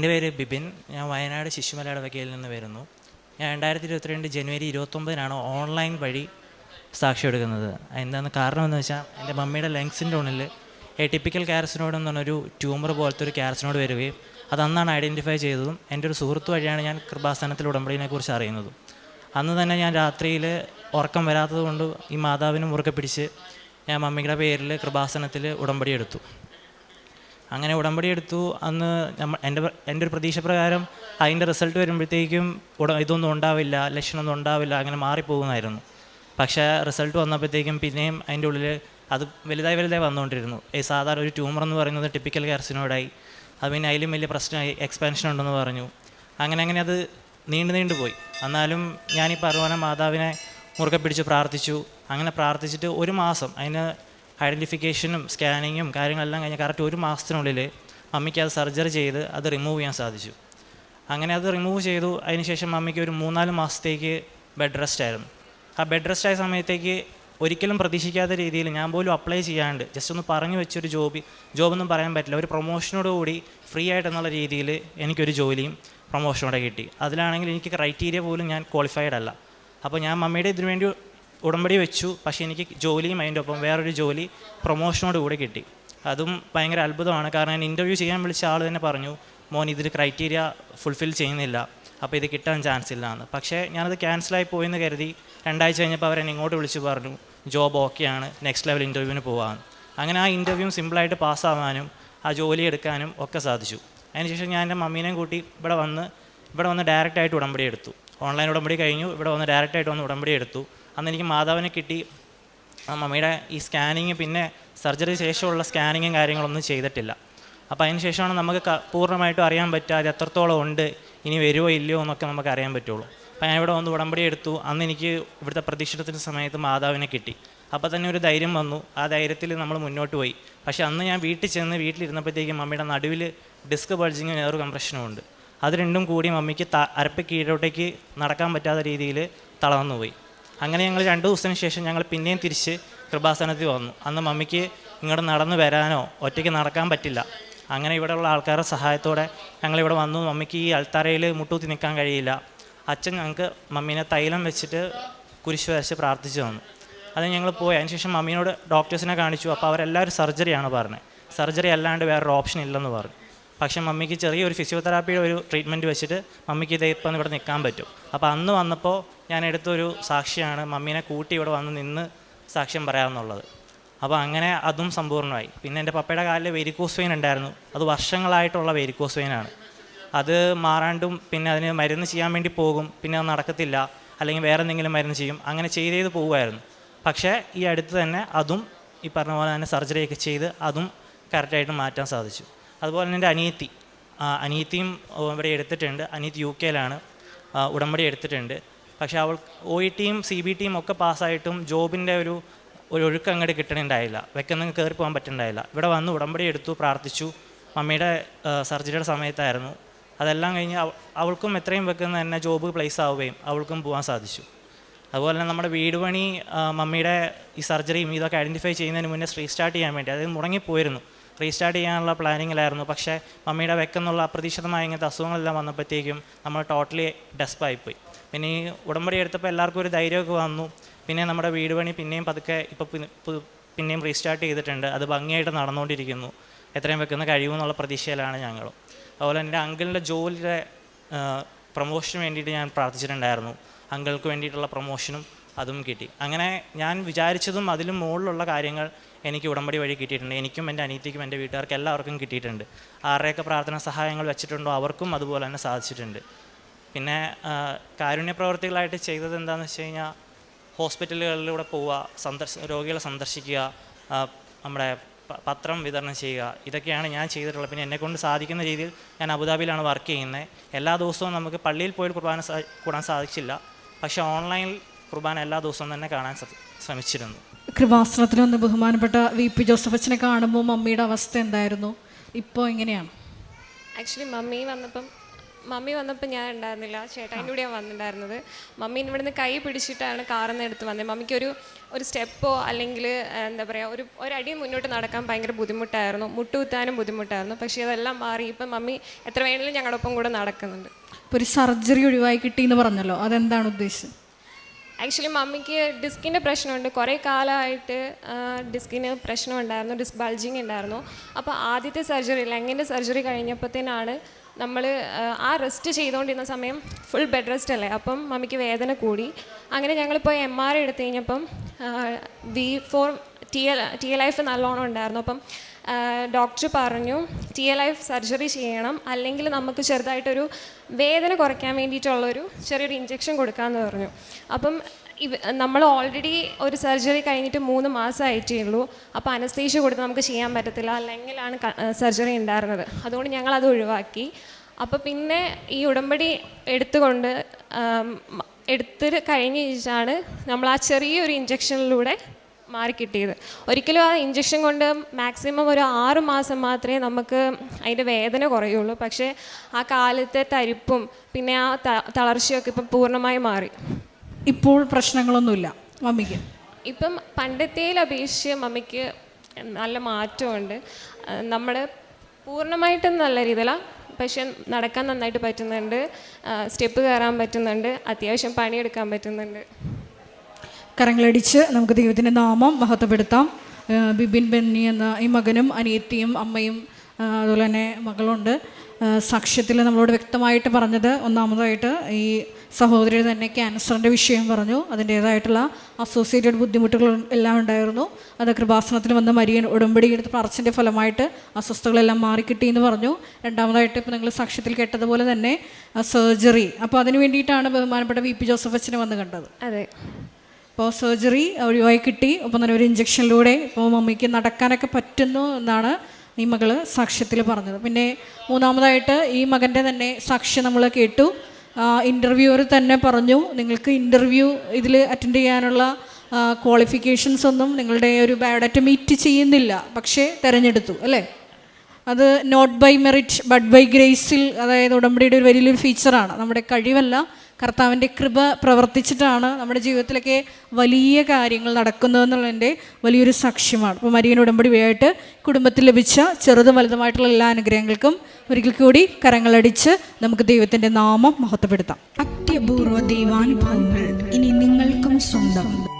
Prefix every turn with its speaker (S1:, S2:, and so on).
S1: എന്റെ പേര് ബിബിൻ ഞാൻ വയനാട് ശിശുമല ഇടവകയിൽ നിന്ന് വരുന്നു. ഞാൻ രണ്ടായിരത്തി ഇരുപത്തിരണ്ട് ജനുവരി ഇരുപത്തൊമ്പതിനാണ് ഓൺലൈൻ വഴി സാക്ഷി എടുക്കുന്നത്. എന്താണെന്ന് കാരണം എന്ന് വെച്ചാൽ എന്റെ മമ്മിയുടെ ലങ്സിന്റെ ഉള്ളിൽ എട്ടിപ്പിക്കൽ ക്യാരസിനോഡ് എന്ന് പറഞ്ഞൊരു ട്യൂമർ പോലത്തെ ഒരു ക്യാരസിനോട് വരികയും അത് അന്നാണ് ഐഡന്റിഫൈ ചെയ്തതും എന്റെ ഒരു സുഹൃത്ത് വഴിയാണ് ഞാൻ കൃപാസ്ഥാനത്തിൽ ഉടമ്പടിനെ കുറിച്ച് അറിയുന്നതും. അന്ന് തന്നെ ഞാൻ രാത്രിയിൽ ഉറക്കം വരാത്തത് കൊണ്ട് ഈ മാതാവിനെ മുറുക്കെ പിടിച്ച് ഞാൻ മമ്മിയുടെ പേരിൽ കൃപാസനത്തിൽ ഉടമ്പടി എടുത്തു. അങ്ങനെ ഉടമ്പടി എടുത്തു. അന്ന് നമ്മ എന്റെ എന്റെ ഒരു പ്രതീക്ഷ പ്രകാരം അതിന്റെ റിസൾട്ട് വരുമ്പോഴത്തേക്കും ഉട ഇതൊന്നും ഉണ്ടാവില്ല ലക്ഷണമൊന്നും ഉണ്ടാവില്ല അങ്ങനെ മാറിപ്പോകുമായിരുന്നു. പക്ഷേ റിസൾട്ട് വന്നപ്പോഴത്തേക്കും പിന്നെയും അതിന്റെ ഉള്ളിൽ അത് വലുതായി വലുതായി വന്നുകൊണ്ടിരുന്നു. ഈ സാധാരണ ഒരു ട്യൂമർ എന്ന് പറയുന്നത് ടിപ്പിക്കൽ കാർസിനോടായി അത് പിന്നെ അതിലും വലിയ പ്രശ്നമായി എക്സ്പാൻഷൻ ഉണ്ടെന്ന് പറഞ്ഞു. അങ്ങനെ അങ്ങനെ അത് നീണ്ടു നീണ്ടു പോയി. എന്നാലും ഞാൻ ഈ മാതാവിനെ മുറുകെ പിടിച്ച് പ്രാർത്ഥിച്ചു. അങ്ങനെ പ്രാർത്ഥിച്ചിട്ട് ഒരു മാസം അതിന് ഐഡന്റിഫിക്കേഷനും സ്കാനിങ്ങും കാര്യങ്ങളെല്ലാം കഴിഞ്ഞ് കറക്റ്റ് ഒരു മാസത്തിനുള്ളിൽ മമ്മിക്ക് അത് സർജറി ചെയ്ത് അത് റിമൂവ് ചെയ്യാൻ സാധിച്ചു. അങ്ങനെ അത് റിമൂവ് ചെയ്തു. അതിനുശേഷം മമ്മിക്ക് ഒരു മൂന്നാൽ മാസത്തേക്ക് ബെഡ് റെസ്റ്റ് ആയിരുന്നു. ആ ബെഡ് റെസ്റ്റ് ആയ സമയത്തേക്ക് ഒരിക്കലും പ്രതീക്ഷിക്കാത്ത രീതിയിൽ ഞാൻ പോലും അപ്ലൈ ചെയ്യാണ്ട് ജസ്റ്റ് ഒന്ന് പറഞ്ഞു വെച്ചൊരു ജോബ് ജോബൊന്നും പറയാൻ പറ്റില്ല. ഒരു പ്രൊമോഷനോട് കൂടി ഫ്രീ ആയിട്ട് എന്നുള്ള രീതിയിൽ എനിക്കൊരു ജോലിയും പ്രൊമോഷനോടെ കിട്ടി. അതിലാണെങ്കിൽ എനിക്ക് ക്രൈറ്റീരിയ പോലും ഞാൻ ക്വാളിഫൈഡ് അല്ല. അപ്പോൾ ഞാൻ മമ്മിയുടെ ഇതിനു വേണ്ടി ഉടമ്പടി വെച്ചു. പക്ഷേ എനിക്ക് ജോലിയും അതിന്റെ ഒപ്പം വേറൊരു ജോലി പ്രൊമോഷനോട് കൂടെ കിട്ടി. അതും ഭയങ്കര അത്ഭുതമാണ്. കാരണം ഞാൻ ഇന്റർവ്യൂ ചെയ്യാൻ വിളിച്ച ആൾ തന്നെ പറഞ്ഞു മോൻ ഇതിൽ ക്രൈറ്റീരിയ ഫുൾഫിൽ ചെയ്യുന്നില്ല. അപ്പോൾ ഇത് കിട്ടാൻ ചാൻസ് ഇല്ല എന്ന്. പക്ഷേ ഞാനത് ക്യാൻസലായി പോയെന്ന് കരുതി രണ്ടാഴ്ച കഴിഞ്ഞപ്പോൾ അവരെന്നെ ഇങ്ങോട്ട് വിളിച്ച് പറഞ്ഞു ജോബ് ഓക്കെയാണ് നെക്സ്റ്റ് ലെവൽ ഇന്റർവ്യൂവിന് പോകാമെന്ന് അങ്ങനെ ആ ഇന്റർവ്യൂ സിമ്പിളായിട്ട് പാസ്സാവാനും ആ ജോലി എടുക്കാനും ഒക്കെ സാധിച്ചു. അതിനുശേഷം ഞാൻ എന്റെ മമ്മീനെയും കൂട്ടി ഇവിടെ വന്ന് ഇവിടെ വന്ന് ഡയറക്റ്റായിട്ട് ഉടമ്പടി എടുത്തു. ഓൺലൈൻ ഉടമ്പടി കഴിഞ്ഞു ഇവിടെ വന്ന് ഡയറക്റ്റായിട്ട് വന്ന് ഉടമ്പടി എടുത്തു. അന്ന് എനിക്ക് മാതാവിനെ കിട്ടി. മമ്മിയുടെ ഈ സ്കാനിങ് പിന്നെ സർജറി ശേഷമുള്ള സ്കാനിങ്ങും കാര്യങ്ങളൊന്നും ചെയ്തിട്ടില്ല. അപ്പോൾ അതിന് ശേഷമാണ് നമുക്ക് പൂർണമായിട്ടും അറിയാൻ പറ്റുക അത് എത്രത്തോളം ഉണ്ട് ഇനി വരുമോ ഇല്ലയോ എന്നൊക്കെ നമുക്ക് അറിയാൻ പറ്റുള്ളൂ. അപ്പോൾ ഞാൻ ഇവിടെ വന്ന് ഉടമ്പടി എടുത്തു. അന്ന് എനിക്ക് ഇവിടുത്തെ പ്രതീക്ഷിതത്തിന്റെ സമയത്ത് മാതാവിനെ കിട്ടി. അപ്പോൾ തന്നെ ഒരു ധൈര്യം വന്നു. ആ ധൈര്യത്തിൽ നമ്മൾ മുന്നോട്ട് പോയി. പക്ഷേ അന്ന് ഞാൻ വീട്ടിൽ ചെന്ന് വീട്ടിലിരുന്നപ്പോഴത്തേക്കും മമ്മിയുടെ നടുവിൽ ഡിസ്ക് ബൾജിങ്ങും നെയർ കംപ്രഷനും ഉണ്ട്. അത് രണ്ടും കൂടി മമ്മിക്ക് ത അരപ്പ് കീഴോട്ടേക്ക് നടക്കാൻ പറ്റാത്ത രീതിയിൽ തളർന്നു പോയി. അങ്ങനെ ഞങ്ങൾ രണ്ട് ദിവസത്തിന് ശേഷം ഞങ്ങൾ പിന്നെയും തിരിച്ച് കൃപാസനത്തിൽ വന്നു. അന്ന് മമ്മിക്ക് ഇങ്ങോട്ട് നടന്നു വരാനോ ഒറ്റയ്ക്ക് നടക്കാൻ പറ്റില്ല. അങ്ങനെ ഇവിടെയുള്ള ആൾക്കാരുടെ സഹായത്തോടെ ഞങ്ങളിവിടെ വന്നു. മമ്മിക്ക് ഈ അൾത്താരയിൽ മുട്ടൂത്തി നിൽക്കാൻ കഴിയില്ല. അച്ഛൻ ഞങ്ങൾക്ക് മമ്മീനെ തൈലം വെച്ചിട്ട് കുരിശ് വരച്ച് പ്രാർത്ഥിച്ചു തന്നു. അത് ഞങ്ങൾ പോയി. അതിനുശേഷം മമ്മീനോട് ഡോക്ടേഴ്സിനെ കാണിച്ചു. അപ്പോൾ അവരെല്ലാവരും സർജറിയാണ് പറഞ്ഞത്. സർജറി അല്ലാണ്ട് വേറൊരു ഓപ്ഷൻ ഇല്ലെന്ന് പറഞ്ഞു. പക്ഷേ മമ്മിക്ക് ചെറിയൊരു ഫിസിയോതെറാപ്പിയുടെ ഒരു ട്രീറ്റ്മെന്റ് വെച്ചിട്ട് മമ്മിക്ക് ഇതേ ഇപ്പം ഇവിടെ നിൽക്കാൻ പറ്റും. അപ്പോൾ അന്ന് വന്നപ്പോൾ ഞാൻ എടുത്തൊരു സാക്ഷിയാണ് മമ്മീനെ കൂട്ടി ഇവിടെ വന്ന് നിന്ന് സാക്ഷ്യം പറയാമെന്നുള്ളത്. അപ്പോൾ അങ്ങനെ അതും സമ്പൂർണമായി. പിന്നെ എന്റെ പപ്പയുടെ കാലിൽ വെരിക്കോസ് വെയിൻ ഉണ്ടായിരുന്നു. അത് വർഷങ്ങളായിട്ടുള്ള വെരിക്കോസ് വെയിനാണ് അത് മാറാണ്ടും പിന്നെ അതിന് മരുന്ന് ചെയ്യാൻ വേണ്ടി പോകും. പിന്നെ അത് നടക്കത്തില്ല. അല്ലെങ്കിൽ വേറെ എന്തെങ്കിലും മരുന്ന് ചെയ്യും. അങ്ങനെ ചെയ്ത് ചെയ്ത് പോകുമായിരുന്നു. പക്ഷേ ഈ അടുത്ത് തന്നെ അതും ഈ പറഞ്ഞ പോലെ തന്നെ സർജറിയൊക്കെ ചെയ്ത് അതും കറക്റ്റായിട്ട് മാറ്റാൻ സാധിച്ചു. അതുപോലെ എന്റെ അനിയത്തി. അനിയത്തിയും ഉടമ്പടി എടുത്തിട്ടുണ്ട്. അനിയത്തി യു കെയിലാണ്. ഉടമ്പടി എടുത്തിട്ടുണ്ട്. പക്ഷേ അവൾ ഒ ഇ ടിയും സി ബി ടിയും ഒക്കെ പാസ്സായിട്ടും ജോബിന്റെ ഒരു ഒരു ഒഴുക്ക് അങ്ങോട്ട് കിട്ടണുണ്ടായില്ല. വെക്കുന്ന കയറി പോകാൻ പറ്റുന്നുണ്ടായില്ല ഇവിടെ വന്ന് ഉടമ്പടി എടുത്തു പ്രാർത്ഥിച്ചു. മമ്മിയുടെ സർജറിയുടെ സമയത്തായിരുന്നു. അതെല്ലാം കഴിഞ്ഞ് അവൾക്കും എത്രയും വെക്കുന്ന തന്നെ ജോബ് പ്ലേസ് ആവുകയും അവൾക്കും പോകാൻ സാധിച്ചു. അതുപോലെ തന്നെ നമ്മുടെ വീട് പണി മമ്മിയുടെ ഈ സർജറിയും ഇതൊക്കെ ഐഡന്റിഫൈ ചെയ്യുന്നതിന് മുന്നേ റീസ്റ്റാർട്ട് ചെയ്യാൻ വേണ്ടി അതായത് മുടങ്ങിപ്പോയിരുന്നു. റീസ്റ്റാർട്ട് ചെയ്യാനുള്ള പ്ലാനിങ്ങിലായിരുന്നു പക്ഷേ മമ്മിയുടെ വെക്കെന്നുള്ള അപ്രതീക്ഷിതമായ ഇങ്ങനത്തെ അസുഖങ്ങളെല്ലാം വന്നപ്പോഴത്തേക്കും നമ്മൾ ടോട്ടലി ഡെസ്പായിപ്പോയി പിന്നെ ഈ ഉടമ്പടി എടുത്തപ്പോൾ എല്ലാവർക്കും ഒരു ധൈര്യമൊക്കെ വന്നു. പിന്നെ നമ്മുടെ വീട് പണി പിന്നെയും പതുക്കെ ഇപ്പോൾ പിന്നെയും റീസ്റ്റാർട്ട് ചെയ്തിട്ടുണ്ട്. അത് ഭംഗിയായിട്ട് നടന്നുകൊണ്ടിരിക്കുന്നു. എത്രയും വെക്കുന്ന കഴിയുമെന്നുള്ള പ്രതീക്ഷയിലാണ് ഞങ്ങളും. അതുപോലെ എന്റെ അങ്കിളിന്റെ ജോലിയുടെ പ്രൊമോഷന് വേണ്ടിയിട്ട് ഞാൻ പ്രാർത്ഥിച്ചിട്ടുണ്ടായിരുന്നു. അങ്കിൾക്ക് വേണ്ടിയിട്ടുള്ള പ്രൊമോഷനും അതും കിട്ടി. അങ്ങനെ ഞാൻ വിചാരിച്ചതും അതിലും മുകളിലുള്ള കാര്യങ്ങൾ എനിക്ക് ഉടമ്പടി വഴി കിട്ടിയിട്ടുണ്ട്. എനിക്കും എന്റെ അനിയത്തിക്കും എന്റെ വീട്ടുകാർക്ക് എല്ലാവർക്കും കിട്ടിയിട്ടുണ്ട്. ആരുടെയൊക്കെ പ്രാർത്ഥന സഹായങ്ങൾ വെച്ചിട്ടുണ്ടോ അവർക്കും അതുപോലെ തന്നെ സാധിച്ചിട്ടുണ്ട്. പിന്നെ കാരുണ്യ പ്രവർത്തികളായിട്ട് ചെയ്തത് എന്താണെന്ന് വെച്ച് കഴിഞ്ഞാൽ ഹോസ്പിറ്റലുകളിലൂടെ പോവുക സന്ദർശ രോഗികളെ സന്ദർശിക്കുക നമ്മുടെ പത്രം വിതരണം ചെയ്യുക ഇതൊക്കെയാണ് ഞാൻ ചെയ്തിട്ടുള്ളത്. പിന്നെ എന്നെക്കൊണ്ട് സാധിക്കുന്ന രീതിയിൽ ഞാൻ അബുദാബിയിലാണ് വർക്ക് ചെയ്യുന്നത്. എല്ലാ ദിവസവും നമുക്ക് പള്ളിയിൽ പോയി കുർബാന കൂടാൻ സാധിച്ചില്ല. പക്ഷേ ഓൺലൈനിൽ കുർബാന എല്ലാ ദിവസവും തന്നെ കാണാൻ ശ്രമിച്ചിരുന്നു.
S2: കൃപാസനത്തിൽ വന്ന് ബഹുമാനപ്പെട്ട വി. പി. ജോസഫ് അച്ഛനെ കാണുമ്പോൾ മമ്മിയുടെ അവസ്ഥ എന്തായിരുന്നു? ഇപ്പോൾ എങ്ങനെയാണ്?
S3: ആക്ച്വലി മമ്മി വന്നപ്പം മമ്മി വന്നപ്പോൾ ഞാൻ ഉണ്ടായിരുന്നില്ല. ചേട്ടാന്റെ കൂടെയാണ് വന്നിട്ടുണ്ടായിരുന്നത്. മമ്മി ഇവിടുന്ന് കൈ പിടിച്ചിട്ടാണ് കാറിൽ നിന്ന് എടുത്ത് വന്നത്. മമ്മിക്കൊരു ഒരു ഒരു സ്റ്റെപ്പോ അല്ലെങ്കിൽ എന്താ പറയുക ഒരു ഒരടി മുന്നോട്ട് നടക്കാൻ ഭയങ്കര ബുദ്ധിമുട്ടായിരുന്നു. മുട്ടുകുത്താനും ബുദ്ധിമുട്ടായിരുന്നു. പക്ഷേ അതെല്ലാം മാറി ഇപ്പം മമ്മി എത്ര വേണമെങ്കിലും ഞങ്ങളുടെ ഒപ്പം കൂടെ നടക്കുന്നുണ്ട്.
S2: ഇപ്പോൾ ഒരു സർജറി ഒഴിവായി കിട്ടി എന്ന് പറഞ്ഞല്ലോ. അതെന്താണ് ഉദ്ദേശം
S3: ആക്ച്വലി മമ്മിക്ക് ഡിസ്കിന്റെ പ്രശ്നമുണ്ട്. കുറേ കാലമായിട്ട് ഡിസ്കിന് പ്രശ്നമുണ്ടായിരുന്നു. ഡിസ്ക് ബൾജിങ് ഉണ്ടായിരുന്നു. അപ്പോൾ ആദ്യത്തെ സർജറി ലെങ്ങിന്റെ സർജറി കഴിഞ്ഞപ്പോഴത്തേനാണ് നമ്മൾ ആ റെസ്റ്റ് ചെയ്തുകൊണ്ടിരുന്ന സമയം ഫുൾ ബെഡ് റെസ്റ്റ് അല്ലേ? അപ്പം മമ്മിക്ക് വേദന കൂടി. അങ്ങനെ ഞങ്ങളിപ്പോൾ എം ആർ എടുത്തു കഴിഞ്ഞപ്പം V four T L T L life നല്ലോണം ഉണ്ടായിരുന്നു. അപ്പം ഡോക്ടർ പറഞ്ഞു ടി എൽ ലൈഫ് സർജറി ചെയ്യണം. അല്ലെങ്കിൽ നമുക്ക് ചെറുതായിട്ടൊരു വേദന കുറയ്ക്കാൻ വേണ്ടിയിട്ടുള്ളൊരു ചെറിയൊരു ഇഞ്ചെക്ഷൻ കൊടുക്കാമെന്ന് പറഞ്ഞു. അപ്പം ഇവ നമ്മൾ ഓൾറെഡി ഒരു സർജറി കഴിഞ്ഞിട്ട് മൂന്ന് മാസം മാസമായിട്ടേ ഉള്ളൂ അപ്പോൾ അനസ്തേഷ്യ കൊടുത്ത് നമുക്ക് ചെയ്യാൻ പറ്റത്തില്ല. അല്ലെങ്കിലാണ് സർജറി ഉണ്ടായിരുന്നത്. അതുകൊണ്ട് ഞങ്ങൾ അത് ഒഴിവാക്കി. അപ്പോൾ പിന്നെ ഈ ഉടമ്പടി എടുത്തുകൊണ്ട് എടുത്ത് കഴിഞ്ഞ് നമ്മൾ ആ ചെറിയൊരു ഇഞ്ചെക്ഷനിലൂടെ മാറിക്കിട്ടിയത് ഒരിക്കലും ആ ഇഞ്ചക്ഷൻ കൊണ്ട് മാക്സിമം ഒരു ആറ് മാസം മാത്രമേ നമുക്ക് അതിന്റെ വേദന കുറയുള്ളൂ. പക്ഷേ ആ കാലത്തെ തരിപ്പും പിന്നെ ആ തളർച്ചയൊക്കെ ഇപ്പം പൂർണമായി മാറി.
S2: ഇപ്പോൾ പ്രശ്നങ്ങളൊന്നുമില്ല. മമ്മിക്ക്?
S3: ഇപ്പം പണ്ടത്തേൽ അപേക്ഷിച്ച് മമ്മിക്ക് നല്ല മാറ്റമുണ്ട്. നമ്മൾ പൂർണമായിട്ടും നല്ല രീതിയില. പക്ഷെ നടക്കാൻ നന്നായിട്ട് പറ്റുന്നുണ്ട്. സ്റ്റെപ്പ് കയറാൻ പറ്റുന്നുണ്ട്. അത്യാവശ്യം പണിയെടുക്കാൻ പറ്റുന്നുണ്ട്.
S2: കരങ്ങളടിച്ച് നമുക്ക് ദൈവത്തിന്റെ നാമം മഹത്വപ്പെടുത്താം. ബിബിൻ ബെന്നി എന്ന ഈ മകനും അനിയത്തിയും അമ്മയും അതുപോലെ തന്നെ മകളുണ്ട്. സാക്ഷ്യത്തിൽ നമ്മളോട് വ്യക്തമായിട്ട് പറഞ്ഞത് ഒന്നാമതായിട്ട് ഈ സഹോദരി തന്നെ ക്യാൻസറിന്റെ വിഷയം പറഞ്ഞു. അതിന്റേതായിട്ടുള്ള അസോസിയേറ്റഡ് ബുദ്ധിമുട്ടുകൾ എല്ലാം ഉണ്ടായിരുന്നു. അത് കൃപാസനത്തിൽ വന്ന മരിയൻ ഉടമ്പടി എടുത്ത് പറച്ചിന്റെ ഫലമായിട്ട് അസ്വസ്ഥതകളെല്ലാം മാറിക്കിട്ടി എന്ന് പറഞ്ഞു. രണ്ടാമതായിട്ട് ഇപ്പോൾ നിങ്ങൾ സാക്ഷ്യത്തിൽ കേട്ടതുപോലെ തന്നെ സർജറി. അപ്പോൾ അതിന് വേണ്ടിയിട്ടാണ് ബഹുമാനപ്പെട്ട വി പി ജോസഫ് അച്ഛനെ വന്ന് കണ്ടത്.
S3: അതെ.
S2: ഇപ്പോൾ സർജറി ഒഴിവായി കിട്ടി. ഒപ്പം തന്നെ ഒരു ഇഞ്ചക്ഷനിലൂടെ ഇപ്പോൾ മമ്മിക്ക് നടക്കാനൊക്കെ പറ്റുന്നു എന്നാണ് ഈ മകൾ സാക്ഷ്യത്തിൽ പറഞ്ഞത്. പിന്നെ മൂന്നാമതായിട്ട് ഈ മകന്റെ തന്നെ സാക്ഷ്യം നമ്മൾ കേട്ടു. ഇന്റർവ്യൂവർ തന്നെ പറഞ്ഞു നിങ്ങൾക്ക് ഇന്റർവ്യൂ ഇതിൽ അറ്റൻഡ് ചെയ്യാനുള്ള ക്വാളിഫിക്കേഷൻസ് ഒന്നും നിങ്ങളുടെ ഒരു ബയോഡാറ്റ മീറ്റ് ചെയ്യുന്നില്ല. പക്ഷേ തിരഞ്ഞെടുത്തു അല്ലേ? അത് not by merit but by ഗ്രേസിൽ അതായത് ഉടമ്പടിയുടെ ഒരു വലിയൊരു ഫീച്ചറാണ് നമ്മുടെ കഴിവല്ല കർത്താവിന്റെ കൃപ പ്രവർത്തിച്ചിട്ടാണ് നമ്മുടെ ജീവിതത്തിലൊക്കെ വലിയ കാര്യങ്ങൾ നടക്കുന്നതെന്നുള്ളതിന്റെ വലിയൊരു സാക്ഷ്യമാണ്. അപ്പോൾ മരിയൻ ഉടമ്പടി വഴിയായിട്ട് കുടുംബത്തിൽ ലഭിച്ച ചെറുതും വലുതുമായിട്ടുള്ള എല്ലാ അനുഗ്രഹങ്ങൾക്കും ഒരിക്കൽ കൂടി കരങ്ങളടിച്ച് നമുക്ക് ദൈവത്തിന്റെ നാമം മഹത്വപ്പെടുത്താം.
S4: അത്യപൂർവ ദൈവാനുഭവങ്ങൾ ഇനി നിങ്ങൾക്കും സ്വന്തം.